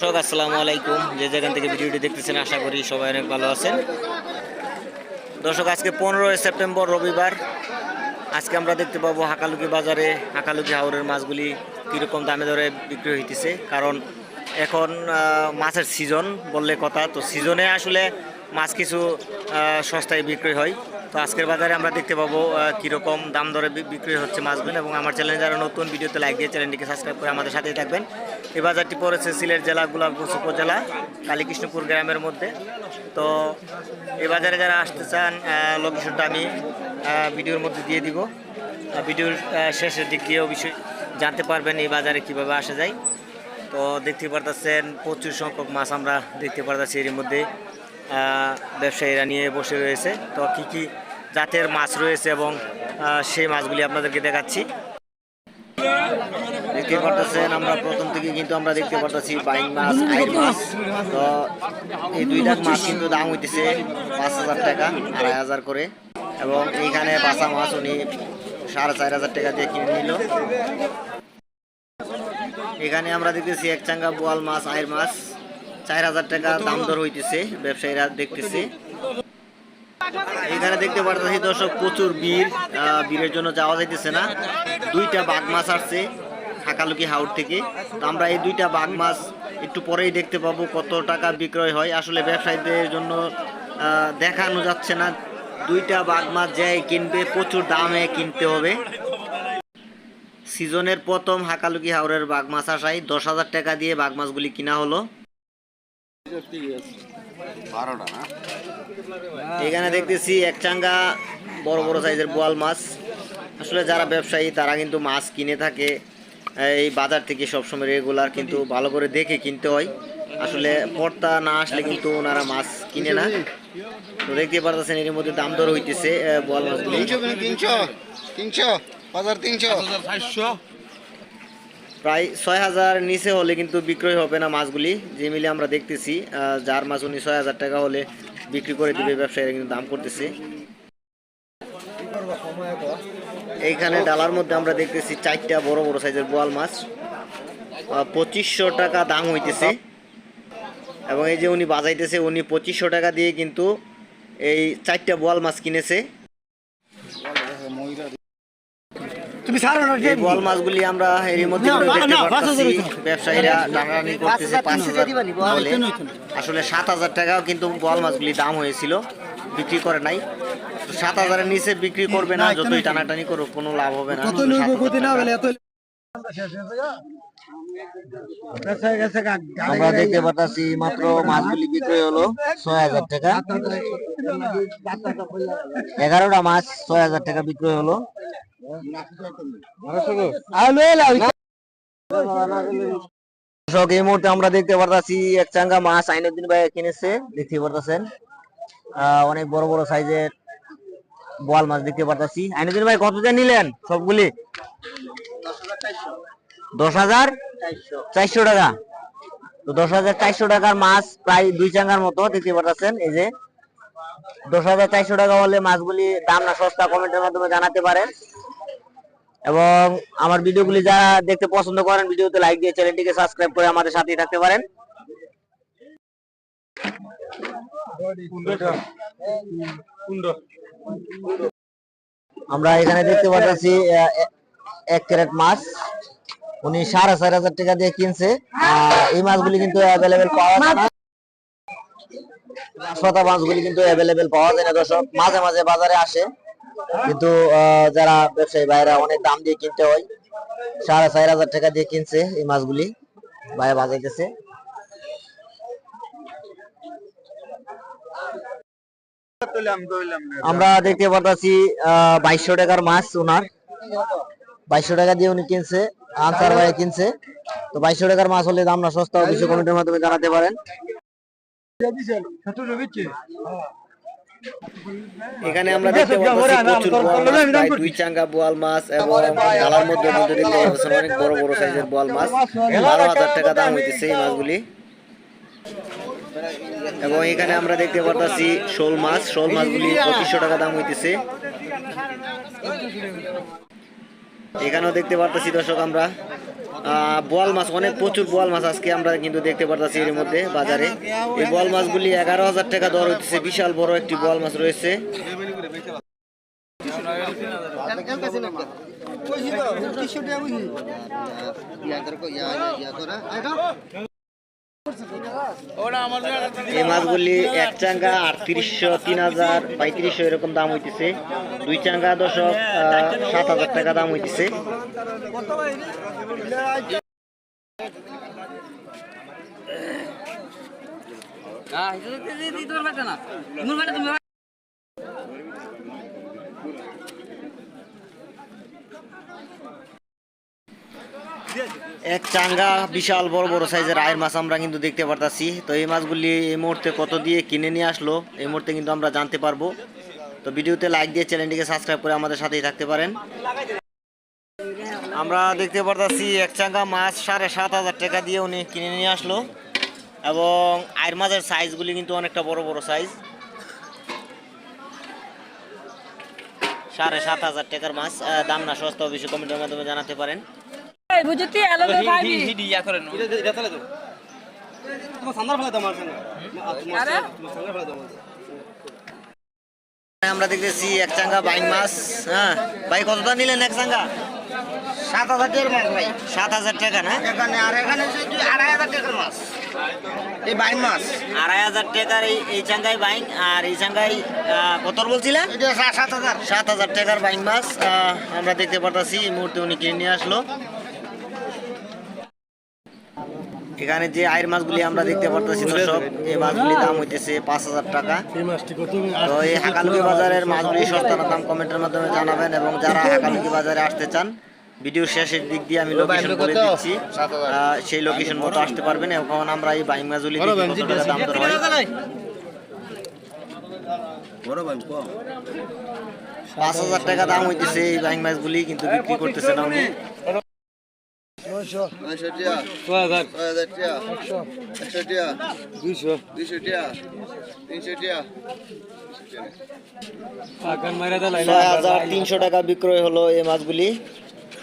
দর্শক, আসসালামু আলাইকুম। যে যেখান থেকে ভিডিওটি দেখতেছেন, আশা করি সবাই অনেক ভালো আছেন। দর্শক, আজকে পনেরোই সেপ্টেম্বর, রবিবার। আজকে আমরা দেখতে পাবো হাকালুকি বাজারে, হাকালুকি হাওরের মাছগুলি কীরকম দামে দরে বিক্রি হইতেছে। কারণ এখন মাছের সিজন বললে কথা। তো সিজনে আসলে মাছ কিছু সস্তায় বিক্রি হয়। তো আজকের বাজারে আমরা দেখতে পাবো কীরকম দাম দরে বিক্রি হচ্ছে মাছগুলো। এবং আমার চ্যানেলে যারা নতুন, ভিডিওতে লাইক দিয়ে চ্যানেলটিকে সাবস্ক্রাইব করে আমাদের সাথেই থাকবেন। এই বাজারটি পড়েছে সিলেট জেলা, গোলাপগঞ্জ উপজেলা, কালীকৃষ্ণপুর গ্রামের মধ্যে। তো এই বাজারে যারা আসতে চান লোকেশনটা আমি ভিডিওর মধ্যে দিয়ে দিব। ভিডিওর শেষের দিক দিয়েও বিষয় জানতে পারবেন এই বাজারে কীভাবে আসা যায়। তো দেখতে পারতেছেন, প্রচুর সংখ্যক মাছ আমরা দেখতে পারতেছি এর মধ্যে। ব্যবসায়ীরা নিয়ে বসে রয়েছে। তো কি কি জাতের মাছ রয়েছে এবং সেই মাছগুলি আপনাদেরকে দেখাচ্ছি। দেখতে পারতেছেন, আমরা প্রথম থেকে কিন্তু আমরা দেখতে পারতেছি বাইং মাছ আইর মাছ। তো এই দুইটা মাছ কিন্তু দাম হইতেছে পাঁচ হাজার টাকা, আড়াই হাজার করে। এবং এইখানে বাসা মাছ উনি সাড়ে চার হাজার টাকা দিয়ে কিনে নিল। এখানে আমরা দেখতেছি এক চাঙ্গা বোয়াল মাছ আয়ের মাছ। চার হাজার টাকা দাম দর হইতেছে, ব্যবসায়ীরা দেখতেছি। এখানে দেখতে পারতেছি দর্শক, প্রচুর বীর বীরের জন্য যাওয়া যাইতেছে না। দুইটা বাঘ মাছ আসছে হাকালুকি হাওড় থেকে। তো আমরা এই দুইটা বাঘ মাছ একটু পরেই দেখতে পাবো কত টাকা বিক্রয় হয়। আসলে ব্যবসায়ীদের জন্য দেখানো যাচ্ছে না। দুইটা বাঘ মাছ যাই কিনবে, প্রচুর দামে কিনতে হবে। সিজনের প্রথম হাকালুকি হাওড়ের বাঘ মাছ আসায় দশ হাজার টাকা দিয়ে বাঘ মাছগুলি কিনা হলো। এখানে দেখতেছি এক চাঙ্গা বড় বড় সাইজের বোয়াল মাছ। আসলে যারা ব্যবসায়ী তারা কিন্তু মাছ কিনে থাকে এই বাজার থেকে সবসময় রেগুলার কিন্তু ভালো করে দেখে কিনতে হয়। আসলে পর্তা না আসলে কিন্তু ওনারা মাছ কিনে না। তো দেখতে পারতেছেন এর মধ্যে দাম দর হইতেছে বোয়াল মাছগুলি। তিনশো তিনশো তিনশো তিনশো। প্রায় ছয় হাজার নিচে হলে কিন্তু বিক্রয় হবে না মাছগুলি যে মিলে আমরা দেখতেছি যার মাছ উনি ছয় হাজার টাকা হলে বিক্রি করে দিবে, ব্যবসায়ীরা কিন্তু দাম করতেছে। এইখানে ডালার মধ্যে আমরা দেখতেছি চারটা বড় বড় সাইজের বোয়াল মাছ। পঁচিশশো টাকা দাম হইতেছে। এবং এই যে উনি বাজাইতেছে, উনি পঁচিশশো টাকা দিয়ে কিন্তু এই চারটা বোয়াল মাছ কিনেছে। তুমি ছাড়ো না এই বল। মাছগুলি আমরা এর মধ্যে দেখতে ব্যবসায়ীরা টানাটানি করতেছে পাঁচ হাজার আসলে সাত হাজার টাকাও কিন্তু বল মাছগুলি দাম হয়েছিল বিক্রি করে নাই। সাত হাজারের নিচে বিক্রি করবে না যতই টানাটানি করুক কোনো লাভ হবে না। আমরা দেখতে পারতেছি মাত্র মাছগুলি বিক্রি হলো ছয় হাজার টাকা। এগারোটা মাছ ছয় হাজার টাকা বিক্রি হলো। বোয়াল মাছ দেখতে পারতাছি। আইনুদ্দিন ভাই, কত নিলেন সবগুলি? দশ হাজার চারশো টাকা। তো দশ হাজার চারশো টাকার মাছ প্রায় দুই চাঙ্গার মতো দেখতে পারতাছেন। এই যে দশ হাজার চারশো টাকা হলে মাছগুলি দাম না সস্তা কমেন্টের মাধ্যমে জানাতে পারেন। এবং আমার ভিডিওগুলি যারা দেখতে পছন্দ করেন, ভিডিওতে লাইক দিয়ে চ্যানেলটিকে সাবস্ক্রাইব করে আমাদের সাথেই থাকতে পারেন। আমরা এখানে দেখতে পাচ্ছি এক ক্যারেট মাছ। উনি সাড়ে চার হাজার টাকা দিয়ে কিনছে। এই মাছগুলি কিন্তু অ্যাভেলেবেল পাওয়া যায় না। শতা মাছগুলি কিন্তু অ্যাভেলেবেল পাওয়া যায় না, দর্শক। মাঝে মাঝে বাজারে আসে। কিন্তু যারা ব্যবসায়ী ভাইরা অনেক দাম দিয়ে কিনতে হয়, সাড়ে চার হাজার টাকা দিয়ে কিনছে এই মাছগুলি বাইরে বাজাইতেছে। আমরা দেখতে পারতাছি বাইশশো টাকার মাছ ওনার। বাইশশো টাকা দিয়ে উনি কিনছে, আনসার ভাই কিনছে। তো বাইশশো টাকার মাছ হলে দাম না সস্তা, অবশ্যই কমেন্টের মাধ্যমে জানাতে পারেন। এখানে আমরা দেখতে পাচ্ছি প্রচুর বোয়াল মাছ প্রায় দুই চাঙ্গা বোয়াল মাছ এবং ডালার মধ্যে মধ্যে দেখতে পাচ্ছেন অনেক বড় বড় সাইজের বোয়াল মাছ। বারো হাজার টাকা দাম হইতেছে এই মাছগুলি। এবং এখানে আমরা দেখতে পাচ্ছি শোল মাছ। শোল মাছগুলি পঁচিশশো টাকা দাম হইতেছে। এখানেও দেখতে পারতেছি দর্শক আমরা। বোয়াল মাছ, অনেক প্রচুর বোয়াল মাছ আজকে আমরা কিন্তু দেখতে পারতাছি এর মধ্যে বাজারে। এই বোয়াল মাছগুলি এগারো হাজার টাকা দর হচ্ছে বিশাল বড় একটি বোয়াল মাছ রয়েছে। এই মাছগুলি এক চাঙ্গা আটত্রিশশো তিন হাজার পঁয়ত্রিশশো এরকম দাম হইতেছে দুই চাঙ্গা দশক সাত হাজার টাকা দাম হইতেছে চাঙ্গা, বিশাল, বড় বড় সাইজের আয়ের মাছ আমরা কিন্তু দেখতে পারতাছি। তো এই মাছগুলি এই মুহূর্তে কত দিয়ে কিনে নিয়ে আসলো, এই মুহূর্তে কিন্তু আমরা জানতে পারব। তো ভিডিওতে লাইক দিয়ে চ্যানেলটিকে সাবস্ক্রাইব করে আমাদের সাথেই থাকতে পারেন। আমরা দেখতে পারতাছি, এক চাঙ্গা মাছ সাড়ে সাত হাজার টাকা দিয়ে উনি কিনে নিয়ে আসলো। এবং আয়ের মাছের সাইজগুলি কিন্তু অনেকটা বড় বড় সাইজ সাড়ে সাত হাজার টাকার মাছ। দাম না সস্তা, অবশ্যই কমেন্টের মাধ্যমে জানাতে পারেন। বুঝতি আলো ভাবি আরে আমরা দেখতেছি এক চাঙ্গা বাইং মাছ হ্যাঁ? ভাই কতটা নিলেন এক চাঙ্গা? সাত হাজার টাকার মাছ ভাই সাত হাজার টাকা না? এখানে আর এখানে আড়াই হাজার টাকার মাছ। এই বাইন মাছ। আড়াই হাজার টাকার এই এই চাঙ্গাই বাইং আর এই চাঙ্গাই আহ, কত বলছিলেন? সাত হাজার। সাত হাজার টাকার বাইং মাছ আমরা দেখতে পারতাছি এই মুহূর্তে উনি কিনে নিয়ে আসলো। এখানে যে আয়ের মাছগুলি আমরা দেখতে পারতেছি দর্শক এই মাছগুলির দাম হইতেছে পাঁচ হাজার টাকা। তো এই হাকালুকি বাজারের মাছগুলি সস্তা না দাম কমেন্টের মাধ্যমে জানাবেন এবং যারা হাকালুকি বাজারে আসতে চান ভিডিও শেষের দিক দিয়ে আমি লোকেশন বলে দিচ্ছি। আহ, সেই লোকেশন মতো আসতে পারবেন এখন আমরা এই বাইং মাছগুলি দাম দর হয়। পাঁচ হাজার টাকা দাম হইতেছে এই বাইং মাছগুলি কিন্তু বিক্রি করতেছে না উনি। তিনশো টাকা বিক্রয় হলো এই মাছগুলি।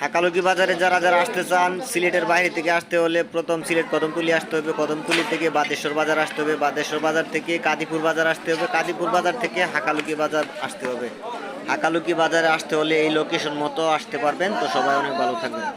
হাকালুকি বাজারে যারা যারা আসতে চান সিলেটের বাইরে থেকে আসতে হলে প্রথম সিলেট কদমতলি আসতে হবে। কদমতলি থেকে বাদেশ্বর বাজার আসতে হবে। বাদেশ্বর বাজার থেকে কাদিপুর বাজার আসতে হবে। কাদিপুর বাজার থেকে হাকালুকি বাজার আসতে হবে। হাকালুকি বাজারে আসতে হলে এই লোকেশন মতো আসতে পারবেন। তো সবাই অনেক ভালো থাকবেন।